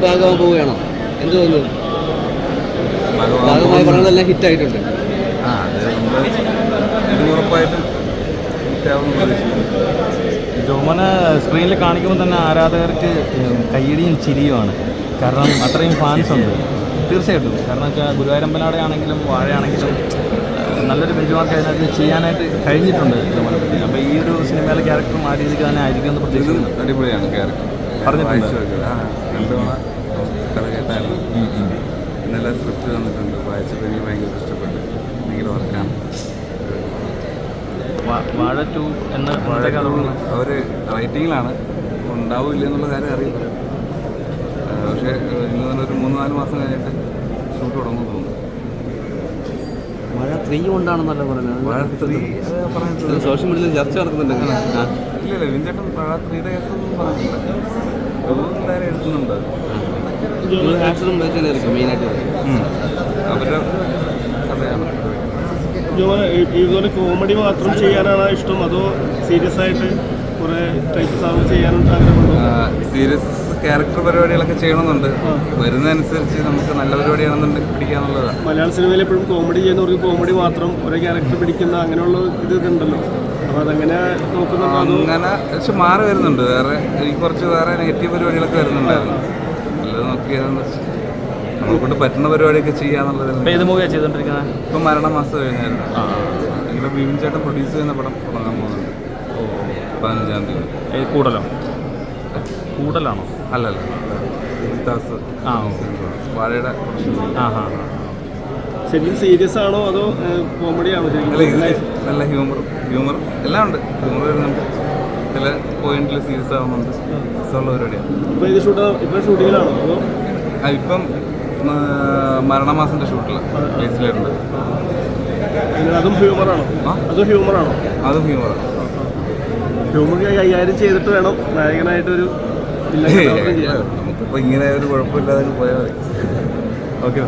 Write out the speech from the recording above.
ഭാഗമാകാൻ പോവുകയാണോ? എന്ത് തോന്നുന്നു? ഭാഗമായി പറഞ്ഞതെല്ലാം ഹിറ്റ് ആയിട്ടുണ്ട്. ജോമനെ സ്ക്രീനിൽ കാണിക്കുമ്പോൾ തന്നെ ആരാധകർക്ക് കയ്യടിയും ചിരിയുമാണ്. കാരണം അത്രയും ഫാൻസ് ഉണ്ട്. തീർച്ചയായിട്ടും. കാരണം വെച്ചാൽ ഗുരുവായൂരമ്പനാടെ ആണെങ്കിലും വാഴയാണെങ്കിലും നല്ലൊരു ബെഞ്ച് മാർക്ക് അതിനകത്ത് ചെയ്യാനായിട്ട് കഴിഞ്ഞിട്ടുണ്ട് ജോമനെ. പറ്റി അപ്പോൾ ഈ ഒരു സിനിമയിലെ ക്യാരക്ടറും ആ രീതിക്ക് തന്നെ ആയിരിക്കും എന്ന് പ്രതീക്ഷിക്കുന്നു. അടിപൊളിയാണ് ക്യാരക്ടർ പറഞ്ഞിട്ടുണ്ട്. വായിച്ചു നോക്കുക ആ രണ്ടു തവണ കഥ കേട്ടായിരുന്നു ഇന്നലെ സ്ക്രിപ്റ്റ് തന്നിട്ടുണ്ട്. വായിച്ചപ്പോൾ എനിക്ക് ഭയങ്കര ഇഷ്ടപ്പെട്ടു. ഭയങ്കര വർക്കാണ് വാ- വാഴ ടു എന്ന എന്നത്തെ കഥ അവർ റൈറ്റിങ്ങിലാണ്. ഉണ്ടാവില്ല എന്നുള്ള കാര്യം അറിയില്ല. പക്ഷേ ഇന്ന് തന്നെ ഒരു മൂന്ന് നാല് മാസം കഴിഞ്ഞിട്ട് ഷൂട്ട് തുടങ്ങും തോന്നുന്നു. മഴ ത്രീ കൊണ്ടാണെന്നല്ല പറഞ്ഞത്? ത്രീ സോഷ്യൽ മീഡിയയിൽ ചർച്ച നടക്കുന്നുണ്ട് ഇല്ല ഇല്ല. വിൻചേട്ടൻ മഴ ത്രീയുടെ കേസൊന്നും പറഞ്ഞിട്ടില്ല. നിങ്ങൾ ആക്ഷനും വെച്ചായിരിക്കും മെയിനായിട്ട് അവരുടെ കഥയാണ്. ഇതുപോലെ കോമഡി മാത്രം ചെയ്യാനാണ് ഇഷ്ടം? അതോ സീരിയസ് ആയിട്ട് കുറേ ടൈപ്പ് സാധനം ചെയ്യാനും ആഗ്രഹമുണ്ടോ? സീരിയസ് ക്യാരക്ടർ പരിപാടികളൊക്കെ ചെയ്യണമെന്നുണ്ട്. വരുന്നതനുസരിച്ച് നമുക്ക് നല്ല പരിപാടിയാണെന്നുണ്ടെങ്കിൽ പിടിക്കാന്നുള്ളതാണ്. മലയാള സിനിമയിൽ എപ്പോഴും കോമഡി ചെയ്യുന്നവർക്ക് കോമഡി മാത്രം ഒരേ ക്യാരക്ടർ പിടിക്കുന്ന അങ്ങനെയുള്ള ഇത് ഇതുണ്ടല്ലോ അങ്ങനെ പക്ഷെ മാറി വരുന്നുണ്ട്. വേറെ എനിക്ക് കുറച്ച് വേറെ നെഗറ്റീവ് പരിപാടികളൊക്കെ വരുന്നുണ്ടായിരുന്നു. അല്ലാതെ നോക്കിയതെന്ന് നമ്മളെ കൊണ്ട് പറ്റുന്ന പരിപാടിയൊക്കെ ചെയ്യാന്നുള്ളത് ഏത് മൂവിയാണ് ചെയ്തുകൊണ്ടിരിക്കുന്നത് ഇപ്പം മരണമാസം കഴിഞ്ഞായിരുന്നു. ഇവിടെ ബീവിൻ ചേട്ടൻ പ്രൊഡ്യൂസ് ചെയ്യുന്ന പടം തുടങ്ങാൻ പോകുന്നുണ്ട്. പതിനഞ്ചാം തീയതി. കൂടലോ? കൂടലാണോ? അല്ലല്ല. ആ, വാഴയുടെ ആ ഹാ. ശരിക്കും സീരിയസ് ആണോ അതോ കോമഡി ആണോ ശരിക്കും? നല്ല ഹ്യൂമർ ഹ്യൂമർ എല്ലാം ഉണ്ട്. ഹ്യൂമർ വരുന്നുണ്ട് ചില പോയിന്റിൽ സീരിയസ് ആവുന്നുണ്ട്. ഉള്ള പരിപാടിയാണ്. ഇപ്പോൾ ഇത് ഷൂട്ട് ഇപ്പോൾ ഷൂട്ടിങ്ങിലാണോ അതോ? ഇപ്പം മരണമാസന്റെ ഷൂട്ടിലാണ് ബേസിലുണ്ട് അതും ഹ്യൂമറാണോ? അതും ഹ്യൂമറാണോ അതും ഹ്യൂമറാണ് ഹ്യൂമർ കൈകാര്യം ചെയ്തിട്ട് വേണം നായകനായിട്ടൊരു നമുക്കിപ്പോൾ ഇങ്ങനെ ഒരു കുഴപ്പമില്ലാതെ പോയാൽ മതി. ഓക്കെ